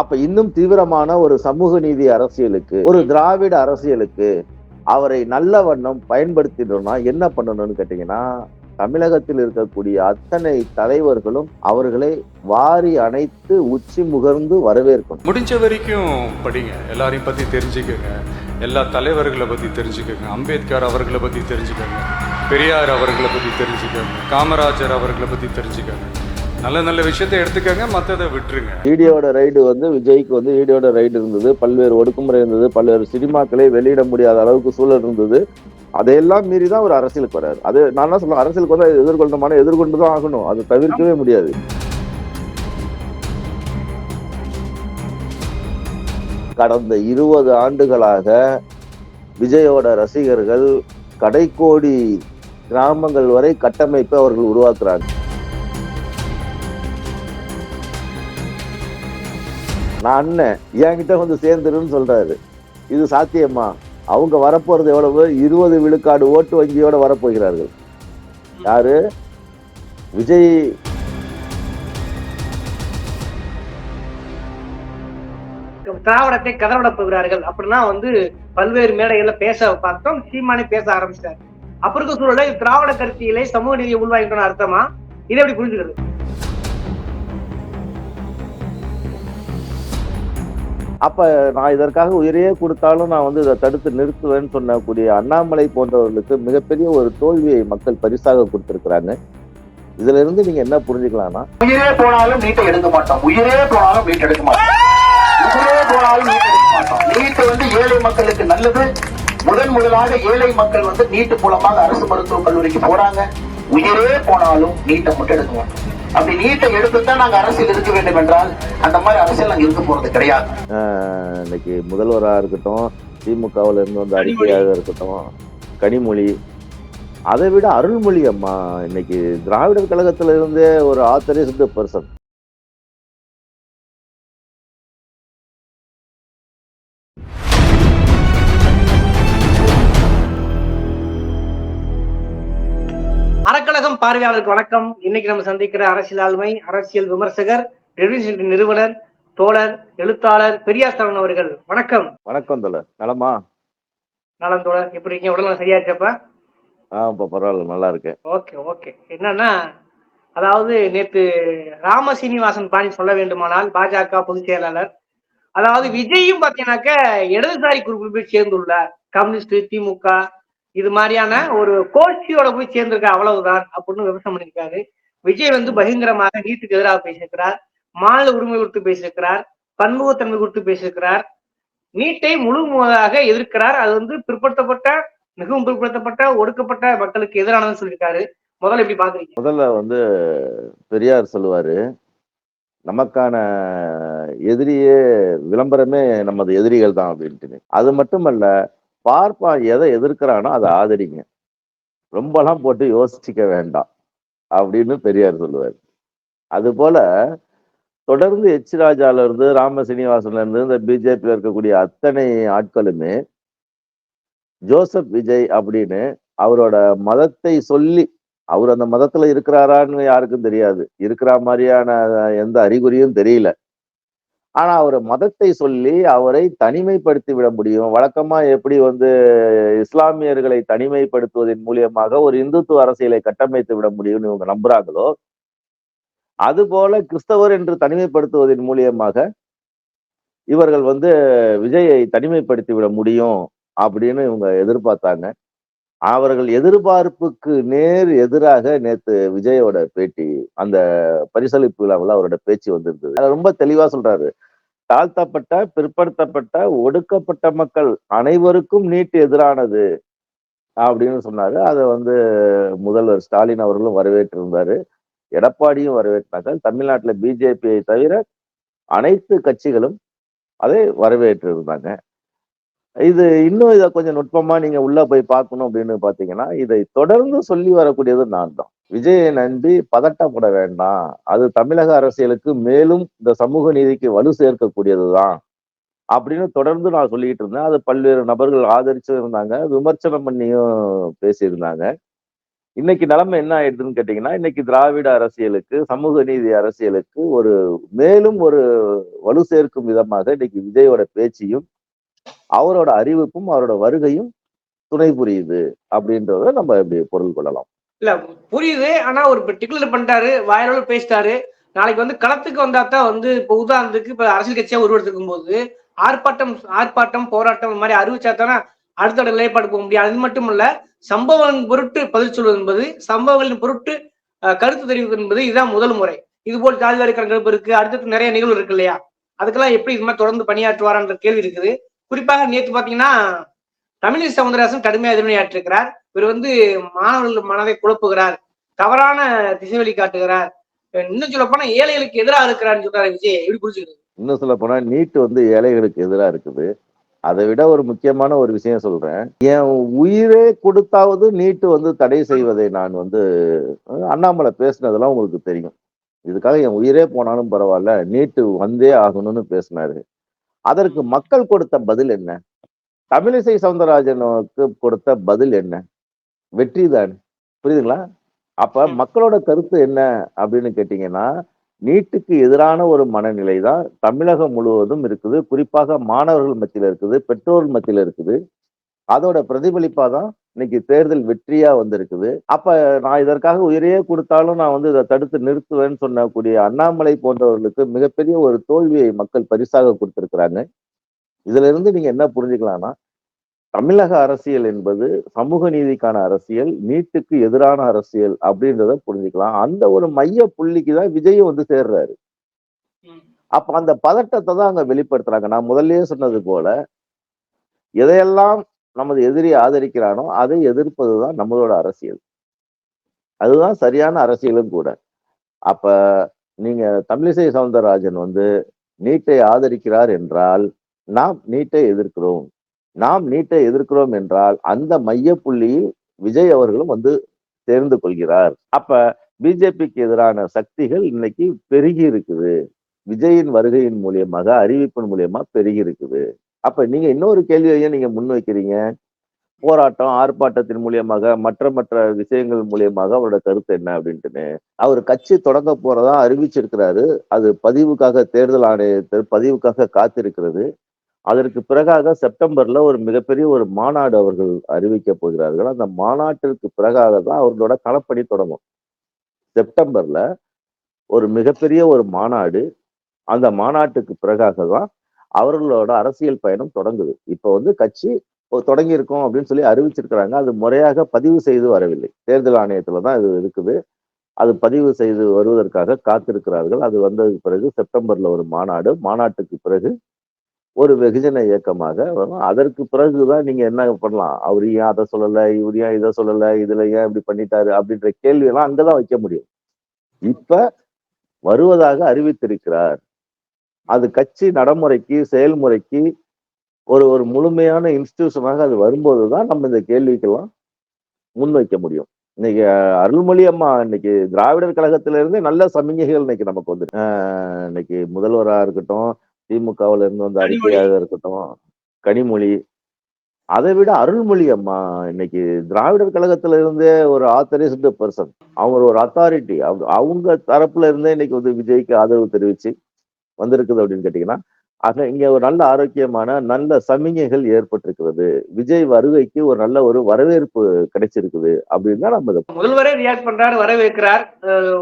அப்ப இன்னும் தீவிரமான ஒரு சமூக நீதி அரசியலுக்கு ஒரு திராவிட அரசியலுக்கு அவரை நல்ல வண்ணம் பயன்படுத்திடணும்னா என்ன பண்ணணும்னு கேட்டீங்கன்னா தமிழகத்தில் இருக்கக்கூடிய அத்தனை தலைவர்களும் அவர்களை வாரி அணைத்து உச்சி முகர்ந்து வரவேற்கணும். முடிஞ்ச வரைக்கும் படிங்க. எல்லாரையும் பற்றி தெரிஞ்சுக்கோங்க. எல்லா தலைவர்களை பற்றி தெரிஞ்சுக்கோங்க. அம்பேத்கர் அவர்களை பற்றி தெரிஞ்சுக்கோங்க. பெரியார் அவர்களை பற்றி தெரிஞ்சுக்கோங்க. காமராஜர் அவர்களை பற்றி தெரிஞ்சுக்கோங்க. நல்ல நல்ல விஷயத்தை எடுத்துக்கோங்க மற்றதை விட்டுருங்க. ஈடியோட ரைடு வந்து விஜய்க்கு வந்து ஈடியோட ரைடு இருந்தது. பல்வேறு ஒடுக்குமுறை இருந்தது. பல்வேறு சினிமாக்களை வெளியிட முடியாத அளவுக்கு சூழல் இருந்தது. அதையெல்லாம் மீறி தான் ஒரு அரசியலுக்கு வராரு அது நான் என்ன சொல்லுவேன் அரசியலுக்கு வந்து எதிர்கொள்ளணுமான எதிர்கொண்டு தான் ஆகணும். அதை தவிர்க்கவே முடியாது. கடந்த இருபது ஆண்டுகளாக விஜயோட ரசிகர்கள் கடைக்கோடி கிராமங்கள் வரை கட்டமைப்பை அவர்கள் உருவாக்குறாங்க. நான் அண்ணன் என்கிட்ட வந்து சேர்ந்துருன்னு சொல்கிறாரு இது சாத்தியமா? அவங்க வரப்போகிறது எவ்வளவு? இருபது விழுக்காடு ஓட்டு வங்கியோட வரப்போகிறார்கள். யாரு? விஜய். திராவிடத்தை கதறவிட போகிறார்கள். அப்படின்னா வந்து பல்வேறு மேடைகள்ல பேச பார்த்தோம் சீமானே பேச ஆரம்பிச்சார். அப்ப இருக்க சூழல திராவிட கருத்தியிலே சமூக நீதியை உள்வாங்கிட்டோம்னு அர்த்தமா? இதை எப்படி புரிஞ்சுக்கிறது? அப்போ நான் இதற்காக உயிரையே கொடுத்தாலும் நான் வந்து இதை தடுத்து நிறுத்துவேன்னு சொன்னக்கூடிய அண்ணாமலை போன்றவர்களுக்கு மிகப்பெரிய ஒரு தோல்வியை மக்கள் பரிசாக கொடுத்திருக்கிறாங்க. இதுல இருந்து நீங்க என்ன புரிஞ்சுக்கலாம்னா? உயிரே போனாலும் நீட்டை எடுக்க மாட்டோம். உயிரே போனாலும் நீட் எடுக்க மாட்டோம். உயிரே போனாலும் நீட் எடுக்க மாட்டோம். நீட் வந்து ஏழை மக்களுக்கு நல்லது. முதன் முதலாக ஏழை மக்கள் வந்து நீட்டு மூலமாக அரசு மருத்துவக் கல்லூரிக்கு போறாங்க. உயிரே போனாலும் நீட்டை மட்டும் எடுக்க மாட்டோம். அப்படி நீட்டை எடுத்துதான் நாங்க அரசியல் இருக்க வேண்டும் என்றால் அந்த மாதிரி அரசியல் நாங்க இருக்க போறது கிடையாது. இன்னைக்கு முதல்வரா இருக்கட்டும் திமுகவுல இருந்து வந்த அறிக்கையாக இருக்கட்டும் கனிமொழி. அதை விட அருள்மொழி அம்மா இன்னைக்கு திராவிடர் கழகத்துல இருந்தே ஒரு ஆத்தரைஸ்டு பர்சன் அறக்கழகம் பார்வையாளருக்கு வணக்கம். இன்னைக்கு நம்ம சந்திக்கிற அரசியல் ஆளுமை அரசியல் விமர்சகர் நிறுவனர் தோழர் எழுத்தாளர் பெரியார் சரவணன் அவர்கள். வணக்கம். வணக்கம் தல நலமா? நலம் தோழர். எப்படி இருக்கீங்க? உடல்நலம் சரியாச்சப்பா ஆ இப்ப பரவாயில்ல. நல்லா இருக்கேன். Okay okay. என்னன்னா அதாவது நேத்து ராம சீனிவாசன் பாணி சொல்ல வேண்டுமானால் பாஜக பொதுச் செயலாளர். அதாவது விஜயும் பாத்தீங்கன்னாக்க இடதுசாரி குரூப்பில் போய் சேர்ந்துள்ளார். கம்யூனிஸ்ட் திமுக இது மாதிரியான ஒரு கோஷ்டியோட போய் சேர்ந்திருக்க அவ்வளவுதான் அப்படின்னு விமர்சனம் பண்ணியிருக்காரு. விஜய் வந்து பயங்கரமாக நீட்டுக்கு எதிராக பேசியிருக்கிறார். மாநில உரிமை குறித்து பேசியிருக்கிறார். பன்முகத்தன்மை குறித்து பேசியிருக்கிறார். நீட்டை முழு முழுவதாக எதிர்க்கிறார். அது வந்து பிற்படுத்தப்பட்ட மிகவும் பிற்படுத்தப்பட்ட ஒடுக்கப்பட்ட மக்களுக்கு எதிரானதுன்னு சொல்லியிருக்காரு. முதல்ல எப்படி பாக்குறீங்க முதல்ல வந்து பெரியார் சொல்லுவாரு நமக்கான எதிரியே விளம்பரமே நமது எதிரிகள் தான் அப்படின்ட்டு. அது மட்டுமல்ல பார்ப்பா எதை எதிர்க்கிறானோ அதை ஆதரிங்க. ரொம்பலாம் போட்டு யோசிச்சுக்க வேண்டாம் அப்படின்னு பெரியார் சொல்லுவார். அது போல தொடர்ந்து எச் ராஜால இருந்து ராம சீனிவாசன்ல இருந்து இந்த பிஜேபியில் இருக்கக்கூடிய அத்தனை ஆட்களுமே ஜோசப் விஜய் அப்படின்னு அவரோட மதத்தை சொல்லி அவர் அந்த மதத்துல இருக்கிறாரான்னு யாருக்கும் தெரியாது. இருக்கிற மாதிரியான எந்த அறிகுறியும் தெரியல. ஆனா அவர் மதத்தை சொல்லி அவரை தனிமைப்படுத்தி விட முடியும். வழக்கமா எப்படி வந்து இஸ்லாமியர்களை தனிமைப்படுத்துவதன் மூலியமாக ஒரு இந்துத்துவ அரசியலை கட்டமைத்து விட முடியும்னு இவங்க நம்புறாங்களோ அதுபோல கிறிஸ்தவர் என்று தனிமைப்படுத்துவதன் மூலியமாக இவர்கள் வந்து விஜயை தனிமைப்படுத்தி விட முடியும் அப்படின்னு இவங்க எதிர்பார்த்தாங்க. அவர்கள் எதிர்பார்ப்புக்கு நேர் எதிராக நேத்து விஜயோட பேட்டி அந்த பரிசளிப்பு விழாவில் அவரோட பேச்சு வந்திருந்தது. அதுல ரொம்ப தெளிவா சொல்றாரு. தாழ்த்தப்பட்ட பிற்படுத்தப்பட்ட ஒடுக்கப்பட்ட மக்கள் அனைவருக்கும் நீட் எதிரானது அப்படின்னு சொன்னாரு. அதை வந்து முதல்வர் ஸ்டாலின் அவர்களும் வரவேற்றிருந்தாரு. எடப்பாடியும் வரவேற்றாங்க தமிழ்நாட்டில் பிஜேபியை தவிர அனைத்து கட்சிகளும் அதை வரவேற்றிருந்தாங்க. இது இன்னும் இதை கொஞ்சம் நுட்பமா நீங்க உள்ள போய் பார்க்கணும் அப்படின்னு பாத்தீங்கன்னா இதை தொடர்ந்து சொல்லி வரக்கூடியது நான் தான் விஜயை நம்பி பதட்டப்பட வேண்டாம். அது தமிழக அரசியலுக்கு மேலும் இந்த சமூக நீதிக்கு வலு சேர்க்கக்கூடியதுதான் அப்படின்னு தொடர்ந்து நான் சொல்லிட்டு இருந்தேன். அது பல்வேறு நபர்கள் ஆதரிச்சும் இருந்தாங்க விமர்சனம் பண்ணியும் பேசியிருந்தாங்க. இன்னைக்கு நிலைமை என்ன ஆயிடுதுன்னு கேட்டீங்கன்னா இன்னைக்கு திராவிட அரசியலுக்கு சமூக நீதி அரசியலுக்கு ஒரு மேலும் ஒரு வலு சேர்க்கும் விதமாக இன்னைக்கு விஜயோட பேச்சையும் அவரோட அறிவிப்பும் அவரோட வருகையும் துணை புரியுது அப்படின்றத நம்ம இப்படி பொருள் கொள்ளலாம். இல்ல புரியுது. ஆனா ஒரு பர்டிகுலர் பண்ணிட்டாரு. வாயிலோட பேசிட்டாரு. நாளைக்கு வந்து களத்துக்கு வந்தா தான் வந்து இப்போ உதாரணத்துக்கு இப்ப அரசியல் கட்சியா உருவெடுத்துக்கும் போது ஆர்ப்பாட்டம் ஆர்ப்பாட்டம் போராட்டம் இந்த மாதிரி அறிவிச்சா தானே அடுத்த நிலைப்பாடு போக முடியும். அது மட்டும் இல்ல சம்பவங்களின் பொருட்டு பதில் சொல்வது என்பது சம்பவங்களின் பொருட்டு கருத்து தெரிவிப்பது என்பது இதுதான் முதல் முறை. இது போல் ஜாதிவாரி கணக்கெடுப்பு இருக்கு. அடுத்தடுத்து நிறைய நிகழ்வு இருக்கு இல்லையா? அதுக்கெல்லாம் எப்படி இது மாதிரி தொடர்ந்து பணியாற்றுவாரான்ற கேள்வி இருக்குது. குறிப்பாக நேற்று பாத்தீங்கன்னா தமிழிசை சவுந்தரராசன் கடுமையாக எதிர்வினையாற்றிருக்கிறார். இவர் வந்து மாணவர்கள் மனதை குழப்புகிறார். தவறான திசைவெளி காட்டுகிறார். இன்னும் சொல்ல போனா ஏழைகளுக்கு எதிராக இருக்கிறான்னு சொல்றாரு விஜய். எப்படி புரிஞ்சுக்கிறது? இன்னும் சொல்ல போனா நீட் வந்து ஏழைகளுக்கு எதிராக இருக்குது. அதை விட ஒரு முக்கியமான ஒரு விஷயம் சொல்றேன். என் உயிரே கொடுத்தாவது நீட்டு வந்து தடை செய்வதை நான் வந்து அண்ணாமலை பேசுனதெல்லாம் உங்களுக்கு தெரியும். இதுக்காக என் உயிரே போனாலும் பரவாயில்ல நீட்டு வந்தே ஆகணும்னு பேசினாரு. அதற்கு மக்கள் கொடுத்த பதில் என்ன? தமிழிசை சவுந்தரராஜனுக்கு கொடுத்த பதில் என்ன? வெற்றி தான். புரியுதுங்களா? அப்ப மக்களோட கருத்து என்ன அப்படின்னு கேட்டீங்கன்னா நீட்டுக்கு எதிரான ஒரு மனநிலை தான் தமிழகம் முழுவதும் இருக்குது. குறிப்பாக மாணவர்கள் மத்தியில இருக்குது பெற்றோர் மத்தியில இருக்குது. அதோட பிரதிபலிப்பா தான் இன்னைக்கு தேர்தல் வெற்றியா வந்திருக்குது. அப்ப நான் இதற்காக உயிரையே கொடுத்தாலும் நான் வந்து இதை தடுத்து நிறுத்துவேன்னு சொன்னக்கூடிய அண்ணாமலை போன்றவர்களுக்கு மிகப்பெரிய ஒரு தோல்வியை மக்கள் பரிசாக கொடுத்திருக்கிறாங்க. இதுல இருந்து நீங்க என்ன புரிஞ்சுக்கலாம்னா தமிழக அரசியல் என்பது சமூக நீதிக்கான அரசியல் நீட்டுக்கு எதிரான அரசியல் அப்படின்றத புரிஞ்சுக்கலாம். அந்த ஒரு மைய புள்ளிக்கு தான் விஜயும் வந்து சேர்றாரு. அப்ப அந்த பதட்டத்தை தான் அங்க வெளிப்படுத்துறாங்க. நான் முதல்லயே சொன்னது போல எதையெல்லாம் நமது எதிரி ஆதரிக்கிறானோ அதை எதிர்ப்பதுதான் நம்மளோட அரசியல். அதுதான் சரியான அரசியலும் கூட. அப்ப நீங்க தமிழிசை சவுந்தரராஜன் வந்து நீட்டை ஆதரிக்கிறார் என்றால் நாம் நீட்டை எதிர்க்கிறோம். நாம் நீட்டை எதிர்க்கிறோம் என்றால் அந்த மைய புள்ளியில் விஜய் அவர்களும் வந்து சேர்ந்து கொள்கிறார். அப்ப பிஜேபிக்கு எதிரான சக்திகள் இன்னைக்கு பெருகி இருக்குது. விஜயின் வருகையின் மூலியமாக அறிவிப்பின் மூலியமா பெருகி இருக்குது. அப்ப நீங்க இன்னொரு கேள்வியை நீங்க முன்வைக்கிறீங்க. போராட்டம் ஆர்ப்பாட்டத்தின் மூலியமாக மற்ற மற்ற விஷயங்கள் மூலியமாக அவரோட கருத்து என்ன அப்படின்ட்டுன்னு. அவர் கட்சி தொடங்க போறதா அறிவிச்சிருக்கிறாரு. அது பதிவுக்காக தேர்தல் ஆணையத்தில் பதிவுக்காக காத்திருக்கிறது. அதற்கு பிறகாக செப்டம்பர்ல ஒரு மிகப்பெரிய ஒரு மாநாடு அவர்கள் அறிவிக்க போகிறார்கள். அந்த மாநாட்டிற்கு பிறகாக தான் அவர்களோட களப்பணி தொடங்கும். செப்டம்பர்ல ஒரு மிகப்பெரிய ஒரு மாநாடு. அந்த மாநாட்டுக்கு பிறகாக தான் அவர்களோட அரசியல் பயணம் தொடங்குது. இப்போ வந்து கட்சி தொடங்கி இருக்கோம் அப்படின்னு சொல்லி அறிவிச்சிருக்கிறாங்க. அது முறையாக பதிவு செய்து வரவில்லை. தேர்தல் ஆணையத்துல தான் இது இருக்குது. அது பதிவு செய்து வருவதற்காக காத்திருக்கிறார்கள். அது வந்ததுக்கு பிறகு செப்டம்பர்ல ஒரு மாநாடு மாநாட்டுக்கு பிறகு ஒரு வெகுஜன இயக்கமாக வரும். அதற்கு பிறகுதான் நீங்க என்ன பண்ணலாம்? அவர் ஏன் அதை சொல்லலை? இவர் ஏன் இதை சொல்லலை? இதுல ஏன் இப்படி பண்ணிட்டாரு? அப்படின்ற கேள்வி எல்லாம் அங்கதான் வைக்க முடியும். இப்ப வருவதாக அறிவித்திருக்கிறார் அது கட்சி நடைமுறைக்கு செயல்முறைக்கு ஒரு ஒரு முழுமையான இன்ஸ்டிடியூஷனாக அது வரும்போதுதான் நம்ம இந்த கேள்விக்கெல்லாம் முன்வைக்க முடியும். இன்னைக்கு அருள்மொழி அம்மா இன்னைக்கு திராவிடர் கழகத்தில இருந்து நல்ல சமிகைகள் இன்னைக்கு நமக்கு வந்து இன்னைக்கு முதல்வரா இருக்கட்டும் திமுகவுல இருந்து வந்த அறிக்கையாக இருக்கட்டும் கனிமொழி. அதை விட அருள்மொழி அம்மா இன்னைக்கு திராவிடர் கழகத்துல இருந்தே ஒரு ஆத்தரைஸ்டு பர்சன் அவங்க ஒரு அத்தாரிட்டி அவங்க தரப்புல இருந்தே இன்னைக்கு வந்து விஜய்க்கு ஆதரவு தெரிவிச்சு வந்திருக்குது அப்படின்னு கேட்டீங்கன்னா ஆக இங்க ஒரு நல்ல ஆரோக்கியமான நல்ல சமிகைகள் ஏற்பட்டிருக்கிறது. விஜய் வருகைக்கு ஒரு நல்ல ஒரு வரவேற்பு கிடைச்சிருக்குது அப்படின்னு தான் நம்ம முதல்வரே ரியாக்ட் பண்றாரு வரவேற்கிறார்.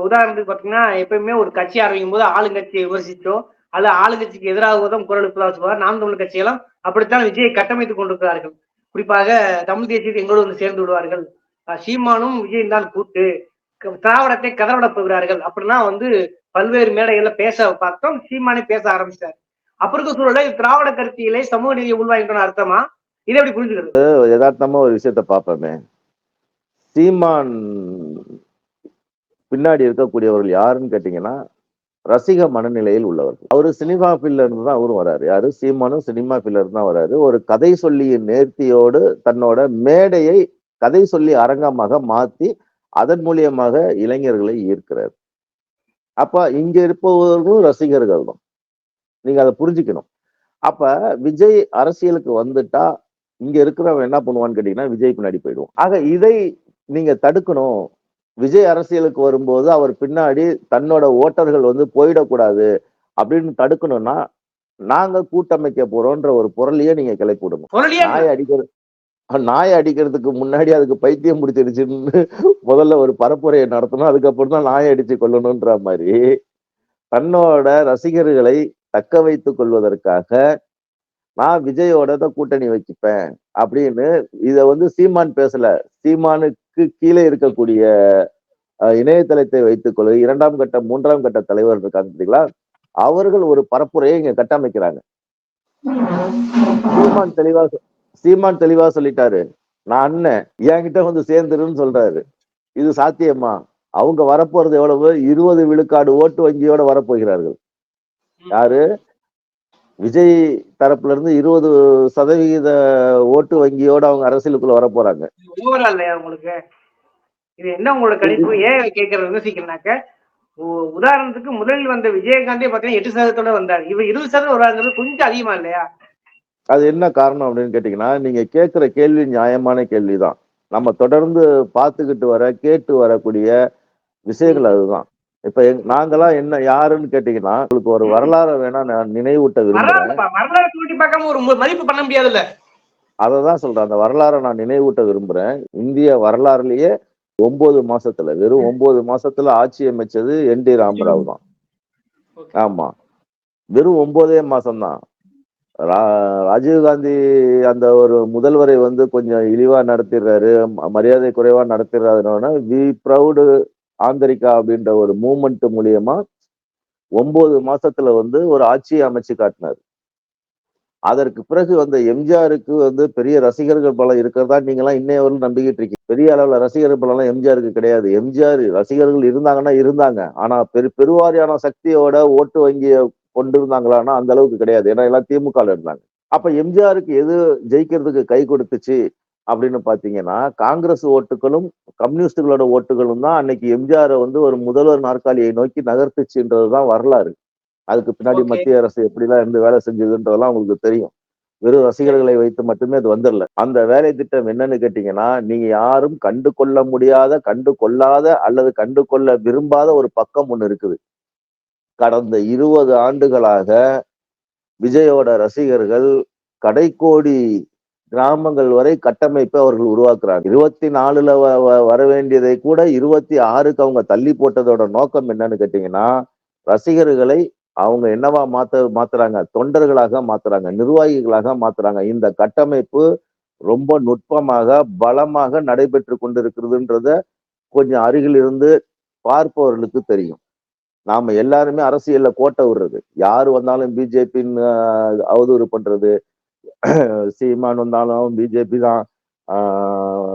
உதாரணத்துக்கு பாத்தீங்கன்னா எப்பயுமே ஒரு கட்சி ஆரம்பிக்கும் போது ஆளுங்கட்சியை விமர்சிச்சோ அல்ல ஆளுங்கட்சிக்கு எதிராக தான் குரல் எழுப்பதாக சொல்வார். நாம் தமிழ் கட்சியெல்லாம் அப்படித்தான் விஜயை கட்டமைத்துக் கொண்டிருக்கிறார்கள். குறிப்பாக தமிழ் தேசியத்தை எங்களோடு வந்து சேர்ந்து விடுவார்கள். சீமானும் விஜயும் தான் கூட்டு. திராவிடத்தை கதறவிட போகிறார்கள். அப்படின்னா வந்து பல்வேறு மேடைகள்ல பேச பார்த்தோம் சீமானே பேச ஆரம்பிச்சார். அப்புறம் இருக்க திராவிட கருத்தியலை சமூக நீதியை உள்வாங்கிட்டோம்னு அர்த்தமா? இதை எப்படி புரிஞ்சுக்கிறது? யதார்த்தமா ஒரு விஷயத்த பார்ப்போமே. சீமான் பின்னாடி இருக்கக்கூடியவர்கள் யாருன்னு கேட்டீங்கன்னா ரசிக மனநிலையில் உள்ளவர்கள். அவரு சினிமா ஃபீல்ட்ல இருந்து தான் அவரும் வராரு. யாரு? சீமானும் சினிமா ஃபீல்ட்ல இருந்து தான் வராரு. ஒரு கதை சொல்லியின் நேர்த்தியோடு தன்னோட மேடையை கதை சொல்லி அரங்கமாக மாத்தி அதன் மூலியமாக இளைஞர்களை ஈர்க்கிறார். அப்ப இங்க இருப்பவர்களும் ரசிகர்கள் தான். நீங்க அதை புரிஞ்சுக்கணும். அப்ப விஜய் அரசியலுக்கு வந்துட்டா இங்க இருக்கிறவன் என்ன பண்ணுவான்னு கேட்டீங்கன்னா விஜய் பின்னாடி போயிடுவோம் ஆக இதை நீங்க தடுக்கணும். விஜய் அரசியலுக்கு வரும்போது அவர் பின்னாடி தன்னோட ஓட்டர்கள் வந்து போயிடக்கூடாது அப்படின்னு தடுக்கணும்னா நாங்க கூட்டமைக்க போறோம்ன்ற ஒரு பொருளையே நீங்க கிளப்பி விடுங்க நாய் அடிக்கிறது நாய் அடிக்கிறதுக்கு முன்னாடி அதுக்கு பைத்தியம் பிடிச்சிருச்சுன்னு முதல்ல ஒரு பரப்புரையை நடத்தணும். அதுக்கப்புறம் தான் நாயை அடிச்சு கொள்ளணும்ன்ற மாதிரி தன்னோட ரசிகர்களை தக்க வைத்துக் கொள்வதற்காக நான் விஜயோட தான் கூட்டணி வச்சுப்பேன் அப்படின்னு இத வந்து சீமான் பேசல. சீமானுக்கு கீழே இருக்கக்கூடிய இணையதளத்தை வைத்துக் கொள்ள இரண்டாம் கட்ட மூன்றாம் கட்ட தலைவர் இருக்காங்க பார்த்தீங்களா அவர்கள் ஒரு பரப்புரையை இங்க கட்டமைக்கிறாங்க. சீமான் தெளிவா சொ- சீமான் தெளிவா சொல்லிட்டாரு. நான் அண்ணன் என்கிட்ட வந்து சேர்ந்துருன்னு சொல்றாரு. இது சாத்தியமா? அவங்க வரப்போறது எவ்வளவு? இருபது விழுக்காடு ஓட்டு வங்கியோட வரப்போகிறார்கள். யாரு? விஜய் தரப்புல இருந்து இருபது சதவிகித ஓட்டு வங்கியோட அவங்க அரசியலுக்குள்ள வர போறாங்க உங்களுக்கு? இது என்ன உங்களோட கணிப்பு ஏன் கேட்கறது விமர்சிக்கிறனாக்க உ- உதாரணத்துக்கு முதலில் வந்த விஜயகாந்தே பாத்தீங்கன்னா எட்டு சதவீதத்தோட வந்தார். இவர் இருபது சதவீதம் வராங்கிறது கொஞ்சம் அதிகமா இல்லையா? அது என்ன காரணம் அப்படின்னு கேட்டீங்கன்னா நீங்க கேட்கிற கேள்வி நியாயமான கேள்விதான். நம்ம தொடர்ந்து பார்த்துக்கிட்டு வர கேட்டு வரக்கூடிய விஷயங்கள் அதுதான். இப்ப எங்- நாங்கெல்லாம் என்ன யாருன்னு கேட்டீங்கன்னா உங்களுக்கு ஒரு வரலாறு வேணா நான் நினைவூட்ட விரும்புறேன். முடியாதுல்ல. அதை தான் சொல்றேன் அந்த வரலாறை நான் நினைவூட்ட விரும்புறேன். இந்திய வரலாறுலயே ஒன்பது மாசத்துல வெறும் ஒன்பது மாசத்துல ஆட்சி அமைச்சது என் டி ராமராவ் தான். ஆமா. வெறும் ஒன்பதே மாசம்தான். ராஜீவ்காந்தி அந்த ஒரு முதல்வரை வந்து கொஞ்சம் இழிவா நடத்திடுறாரு மரியாதை குறைவா நடத்திடுறாருன்னா வி ப்ரௌடு ஆந்தரிக்கா அப்படின்ற ஒரு மூமெண்ட் மூலியமா ஒன்பது மாசத்துல வந்து ஒரு ஆட்சியை அமைச்சு காட்டினார். அதற்கு பிறகு வந்த எம்ஜிஆருக்கு வந்து பெரிய ரசிகர்கள் பலம் இருக்கிறதா நீங்களாம் இன்னைய வரலும் நம்பிக்கிட்டு இருக்கீங்க. பெரிய அளவுல ரசிகர் பலம்லாம் எம்ஜிஆருக்கு கிடையாது. எம்ஜிஆர் ரசிகர்கள் இருந்தாங்கன்னா இருந்தாங்க. ஆனா பெரு பெருவாரியான சக்தியோட ஓட்டு வங்கிய கொண்டு இருந்தாங்களான்னா அந்த அளவுக்கு கிடையாது. ஏன்னா எல்லாம் திமுக இருந்தாங்க. அப்ப எம்ஜிஆருக்கு எது ஜெயிக்கிறதுக்கு கை கொடுத்துச்சு அப்படின்னு பாத்தீங்கன்னா காங்கிரஸ் ஓட்டுகளும் கம்யூனிஸ்டுகளோட ஓட்டுகளும் தான் அன்னைக்கு எம்ஜிஆரை வந்து ஒரு முதல்வர் நாற்காலியை நோக்கி நகர்த்துச்சுன்றதுதான் வரலாறு. அதுக்கு பின்னாடி. மத்திய அரசு எப்படிலாம் இருந்து வேலை செஞ்சதுன்றதெல்லாம் உங்களுக்கு தெரியும். வெறும் ரசிகர்களை வைத்து மட்டுமே அது வந்துடல. அந்த வேலை திட்டம் என்னன்னு கேட்டீங்கன்னா நீங்க யாரும் கண்டு கொள்ள முடியாத கண்டு கொள்ளாத அல்லது கண்டு கொள்ள விரும்பாத ஒரு பக்கம் ஒண்ணு இருக்குது. கடந்த இருபது ஆண்டுகளாக விஜயோட ரசிகர்கள் கடைக்கோடி கிராமங்கள் வரை கட்டமைப்பை அவர்கள் உருவாக்குறாங்க. இருபத்தி நாலுல வ- வ- வர வேண்டியதை கூட இருபத்தி ஆறுக்கு அவங்க தள்ளி போட்டதோட நோக்கம் என்னன்னு கேட்டீங்கன்னா ரசிகர்களை அவங்க என்னவா மாத்த மாத்துறாங்க? தொண்டர்களாக மாத்துறாங்க நிர்வாகிகளாக மாத்துறாங்க. இந்த கட்டமைப்பு ரொம்ப நுட்பமாக பலமாக நடைபெற்று கொண்டிருக்கிறதுன்றத கொஞ்சம் அருகில் இருந்து பார்ப்பவர்களுக்கு தெரியும். நாம எல்லாருமே அரசியல்ல கோட்டை விடுறது. யாரு வந்தாலும் பிஜேபின்னு அவதூறு பண்றது. சீமான் வந்தாலும் பிஜேபி தான்.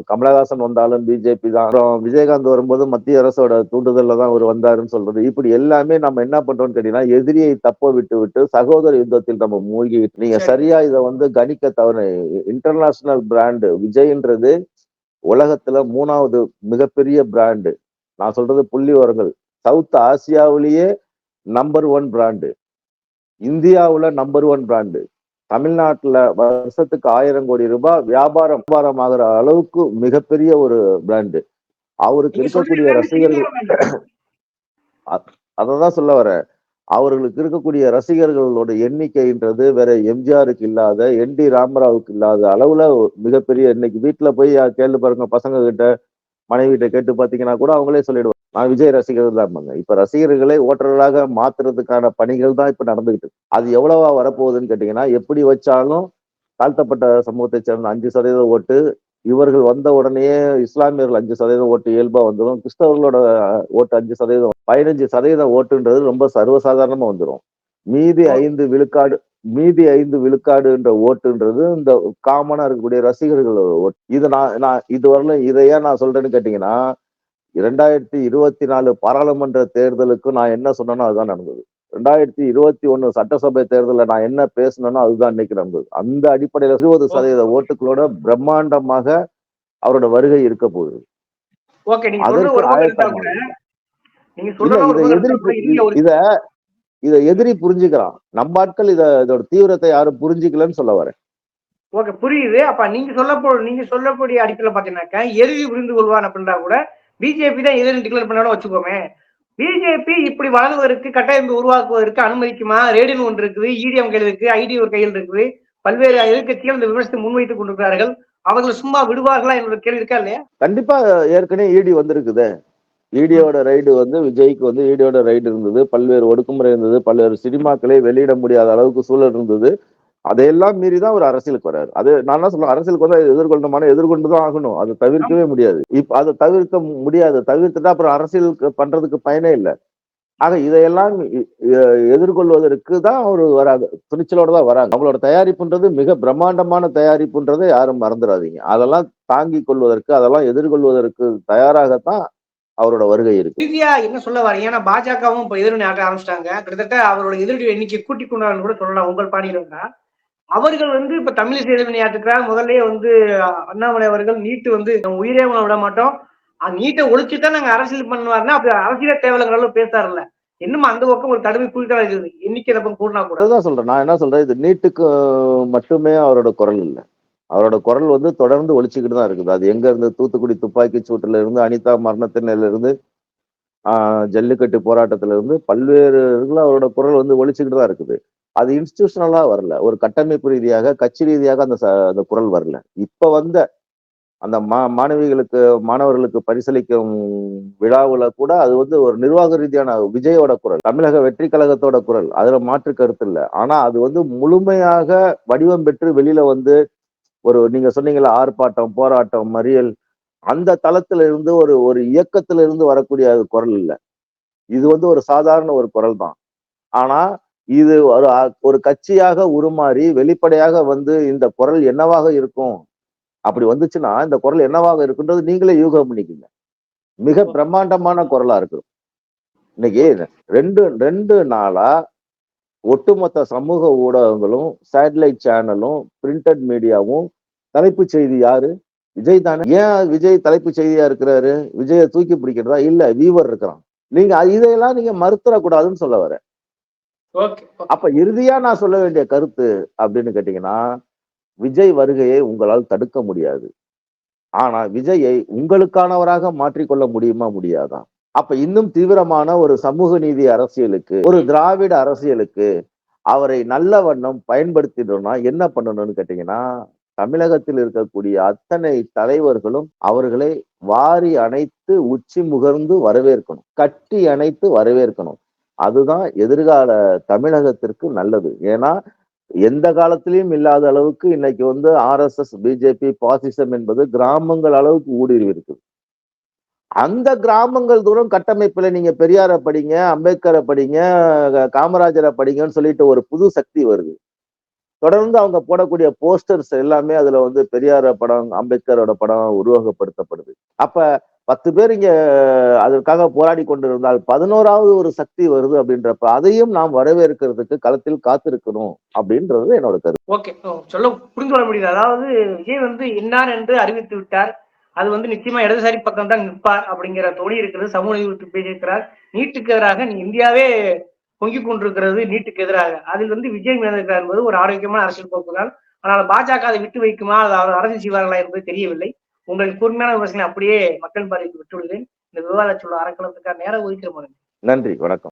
கமலஹாசன் வந்தாலும் பிஜேபி தான். அப்புறம் விஜயகாந்த் வரும்போது மத்திய அரசோட தூண்டுதல்ல தான் அவர் வந்தாருன்னு சொல்றது. இப்படி எல்லாமே நம்ம என்ன பண்றோம்னு கேட்டீங்கன்னா எதிரியை தப்ப விட்டு விட்டு சகோதர யுத்தத்தில் நம்ம மூழ்கி நீங்க சரி. சரியா இதை வந்து கணிக்க தவறு. இன்டர்நேஷனல் பிராண்டு விஜய்ன்றது உலகத்துல மூணாவது மிகப்பெரிய பிராண்டு நான் சொல்றது புள்ளி விவரங்கள் சவுத் ஆசியாவிலேயே நம்பர் ஒன் பிராண்டு இந்தியாவுல நம்பர் ஒன் பிராண்டு தமிழ்நாட்டுல வருஷத்துக்கு ஆயிரம் கோடி ரூபாய் வியாபாரம் வியாபாரம் ஆகிற அளவுக்கு மிகப்பெரிய ஒரு பிராண்டு அவருக்கு இருக்கக்கூடிய ரசிகர்கள் எல்லாமே அததான் சொல்ல வரேன். அவர்களுக்கு இருக்கக்கூடிய ரசிகர்களோட எண்ணிக்கைன்றது வேற எம்ஜிஆருக்கு இல்லாத என் டி ராமராவுக்கு இல்லாத அளவுல மிகப்பெரிய இன்னைக்கு வீட்டுல போய் யா- கேளு பாருங்க பசங்க கிட்ட மனைவி கிட்ட பாத்தீங்கன்னா கூட அவங்களே சொல்லிடுவாங்க. நான் விஜய் ரசிகர்கள் தான் இப்ப ரசிகர்களை ஓட்டர்களாக மாத்துறதுக்கான பணிகள் தான் இப்ப நடந்துகிட்டு. அது எவ்வளவா வரப்போகுதுன்னு கேட்டீங்கன்னா எப்படி வச்சாலும் தாழ்த்தப்பட்ட சமூகத்தை சேர்ந்த அஞ்சு சதவீத ஓட்டு இவர்கள் வந்த உடனேயே இஸ்லாமியர்கள் அஞ்சு சதவீதம் ஓட்டு இயல்பா வந்துடும் கிறிஸ்தவர்களோட ஓட்டு அஞ்சு சதவீதம் பதினஞ்சு சதவீதம் ஓட்டுன்றது ரொம்ப சர்வசாதாரணமா வந்துடும் மீதி ஐந்து விழுக்காடு மீதி ஐந்து விழுக்காடுன்ற ஓட்டுன்றது இந்த காமனா இருக்கக்கூடிய ரசிகர்கள் ஓட்டு. இது நான் நான் இதுவரையிலும் இதை ஏன் நான் சொல்றேன்னு கேட்டீங்கன்னா இரண்டாயிரத்தி இருபத்தி நாலு பாராளுமன்ற தேர்தலுக்கு நான் என்ன சொன்னேனோ அதுதான் நடந்தது. ரெண்டாயிரத்தி இருபத்தி ஒண்ணு சட்டசபை தேர்தலில் நான் என்ன பேசினேனோ அதுதான் இன்னைக்கு நடந்தது. அந்த அடிப்படையில இருபது சதவீத ஓட்டுகளோட பிரம்மாண்டமாக அவரோட வருகை இருக்க போகுது. இதை இத எதிரி புரிஞ்சுக்கிறான். நம்ம ஆட்கள் இத இதோட தீவிரத்தை யாரும் புரிஞ்சுக்கலன்னு சொல்ல வரேன். ஓகே புரியுது. அப்ப நீங்க சொல்லப்போ நீங்க சொல்லக்கூடிய அடிப்படையில் பாத்தீங்கன்னாக்கா எருவி புரிந்து கொள்வான் அப்படின்னா கூட பிஜேபி தான் எதிர்ப்பு டிக்ளேர் பண்ணாலும் வச்சுக்கோமே. பிஜேபி இப்படி வளர்வதற்கு கட்டமைப்பு உருவாக்குவதற்கு அனுமதிக்குமா? ரேடியன் ஒன்று இருக்குது இடிஎம் கையில் இருக்கு ஐடி ஒரு கையில் இருக்குது. பல்வேறு எதிர்க்கட்சிகள் இந்த விமர்சனத்தை முன்வைத்துக் கொண்டிருக்கிறார்கள். அவர்கள் சும்மா விடுவார்களா என்ற கேள்வி இருக்கா இல்லையா? கண்டிப்பா ஏற்கனவே இடி வந்திருக்குதே. இடியோட ரைடு வந்து விஜய்க்கு வந்து இடியோட ரைடு இருந்தது. பல்வேறு ஒடுக்குமுறை இருந்தது. பல்வேறு சினிமாக்களை வெளியிட முடியாத அளவுக்கு சூழல் இருந்தது. அதையெல்லாம் மீறி தான் ஒரு அரசியலுக்கு வராரு அது நான் என்ன சொல்றேன்? அரசியலுக்கு வந்து எதிர்கொள்ளணுமான எதிர்கொண்டு தான் ஆகணும். அதை தவிர்க்கவே முடியாது. இப்ப அதை தவிர்க்க முடியாது. தவிர்த்துட்டா அப்புறம் அரசியலுக்கு பண்றதுக்கு பயனே இல்லை. ஆக இதையெல்லாம் எதிர்கொள்வதற்கு தான் அவர் வராங்க துணிச்சலோட தான் வராங்க. அவங்களோட தயாரிப்புன்றது மிக பிரம்மாண்டமான தயாரிப்புன்றதை யாரும் மறந்துடாதீங்க. அதெல்லாம் தாங்கி கொள்வதற்கு அதெல்லாம் எதிர்கொள்வதற்கு தயாராகத்தான் அவரோட வருகை இருக்கு. இறுதியா என்ன சொல்ல வரீங்க? ஏன்னா பாஜகவும் இப்ப எதிரணி ஆட்ட ஆரம்பிச்சிட்டாங்க. கிட்டத்தட்ட அவரோட எதிரணி எண்ணிக்கை கூட்டிக் கொண்டாருன்னு கூட சொல்லலாம். உங்கள் பாணியில இருந்தா. அவர்கள் வந்து இப்ப தமிழிசை எதிரணி ஆட்டுக்கிறார் முதல்லயே வந்து அண்ணாமலை அவர்கள் நீட்டு வந்து உயிரே விட மாட்டோம். நீட்டை ஒழிச்சுதான் நாங்க அரசியல் பண்ணுவாருன்னா அப்படி அரசியலே தேவையில்லைங்கிற அளவு பேசாருல்ல இன்னும் அந்த பக்கம் ஒரு தடுமை குறித்தா இருக்குது? எண்ணிக்கை கூடனா கூட. சொல்றேன். நான் என்ன சொல்றேன்? இது நீட்டுக்கு மட்டுமே அவரோட குரல் இல்லை. அவரோட குரல் வந்து தொடர்ந்து ஒழிச்சுக்கிட்டு தான் இருக்குது. அது எங்க இருந்து? தூத்துக்குடி துப்பாக்கி சூட்டுல இருந்து அனிதா மரணத்தினில இருந்து ஜல்லிக்கட்டு போராட்டத்துல இருந்து பல்வேறு இதுல அவரோட குரல் வந்து ஒழிச்சுக்கிட்டு தான் இருக்குது. அது இன்ஸ்டிடியூஷனலா வரல. ஒரு கட்டமைப்பு ரீதியாக கட்சி ரீதியாக அந்த ச- அந்த குரல் வரல. இப்ப வந்த அந்த மா மாணவிகளுக்கு மாணவர்களுக்கு பரிசளிக்கும் விழாவுல கூட அது வந்து ஒரு நிர்வாக ரீதியான விஜயோட குரல் தமிழக வெற்றி கழகத்தோட குரல். அதுல மாற்று கருத்து இல்லை. ஆனா அது வந்து முழுமையாக வடிவம் பெற்று வெளியில வந்து ஒரு நீங்க சொன்னீங்களா ஆர்ப்பாட்டம் போராட்டம் மறியல் அந்த தளத்துல இருந்து ஒரு ஒரு இயக்கத்துல இருந்து வரக்கூடிய அது குரல் இல்லை. இது வந்து ஒரு சாதாரண ஒரு குரல் தான். ஆனா இது ஒரு ஒரு கட்சியாக உருமாறி வெளிப்படையாக வந்து இந்த குரல் என்னவாக இருக்கும்? அப்படி வந்துச்சுன்னா இந்த குரல் என்னவாக இருக்குன்றது நீங்களே யூகம் பண்ணிக்கிங்க. மிக பிரம்மாண்டமான குரலா இருக்கு. இன்னைக்கு ரெண்டு ரெண்டு நாளா ஒட்டுமொத்த சமூக ஊடகங்களும் சேட்டலைட் சேனலும் பிரிண்டட் மீடியாவும் தலைப்புச் செய்தி யாரு? விஜய் தானே. ஏன் விஜய் தலைப்புச் செய்தியா இருக்கிறாரு? விஜயை தூக்கி பிடிக்கிறதா? இல்ல வீவர் இருக்கிறான். நீங்க இதையெல்லாம் நீங்க மறுத்துடக்கூடாதுன்னு சொல்ல வரேன் அப்ப இறுதியா நான் சொல்ல வேண்டிய கருத்து அப்படின்னு கேட்டீங்கன்னா விஜய் வருகையை உங்களால் தடுக்க முடியாது. ஆனா விஜயை உங்களுக்கானவராக மாற்றிக்கொள்ள முடியுமா? முடியாதா? அப்ப இன்னும் தீவிரமான ஒரு சமூக நீதி அரசியலுக்கு ஒரு திராவிட அரசியலுக்கு அவரை நல்ல வண்ணம் பயன்படுத்திடணும்னா என்ன பண்ணணும்னு கேட்டீங்கன்னா தமிழகத்தில் இருக்கக்கூடிய அத்தனை தலைவர்களும் அவர்களை வாரி அணைத்து உச்சி முகர்ந்து வரவேற்கணும் கட்டி அணைத்து வரவேற்கணும். அதுதான் எதிர்கால தமிழகத்திற்கு நல்லது. ஏன்னா எந்த காலத்திலையும் இல்லாத அளவுக்கு இன்னைக்கு வந்து ஆர்எஸ்எஸ் பிஜேபி பாசிசம் என்பது கிராமங்கள் அளவுக்கு ஊடுருவி இருக்குது அந்த கிராமங்கள் தூரம் கட்டமைப்புல நீங்க பெரியாரை படிங்க அம்பேத்கரை படிங்க காமராஜரை படிங்கன்னு சொல்லிட்டு ஒரு புது சக்தி வருது. தொடர்ந்து அவங்க போடக்கூடிய போஸ்டர்ஸ் எல்லாமே அதுல வந்து பெரியார படம் அம்பேத்கரோட படம் உருவகப்படுத்தப்படுது. அப்ப பத்து பேர் இங்க அதற்காக போராடி கொண்டிருந்தால் பதினோராவது ஒரு சக்தி வருது அப்படின்றப்ப அதையும் நாம் வரவேற்கிறதுக்கு களத்தில் காத்திருக்கணும் அப்படின்றது என்னோட கருத்து. ஓகே சொல்ல புரிந்து கொள்ள முடியுது. அதாவது விஜய் வந்து இன்னார் என்று அறிவித்து விட்டார். அது வந்து நிச்சயமா இடதுசாரி பக்கம் தான் நிற்பார் அப்படிங்கிற தொழில் இருக்கிறது சமூக நீதி பேசியிருக்கிறார் நீட்டுக்கு எதிராக நீ இந்தியாவே பொங்கிக் கொண்டிருக்கிறது நீட்டுக்கு எதிராக. அதில் வந்து விஜய் மேலிருக்கிறார் என்பது ஒரு ஆரோக்கியமான அரசியல் போக்கு தான் ஆனால் பாஜக அதை விட்டு வைக்குமா? அது அவர் அரசியல் செய்வார்களா என்பது தெரியவில்லை. உங்கள் கூர்மையான விமர்சனம் அப்படியே மக்கள் பார்வைக்கு விட்டுள்ளேன் இந்த விவாத சொல்ல அறக்கலத்துக்காக நேரம் ஒதுக்கிற நன்றி வணக்கம்.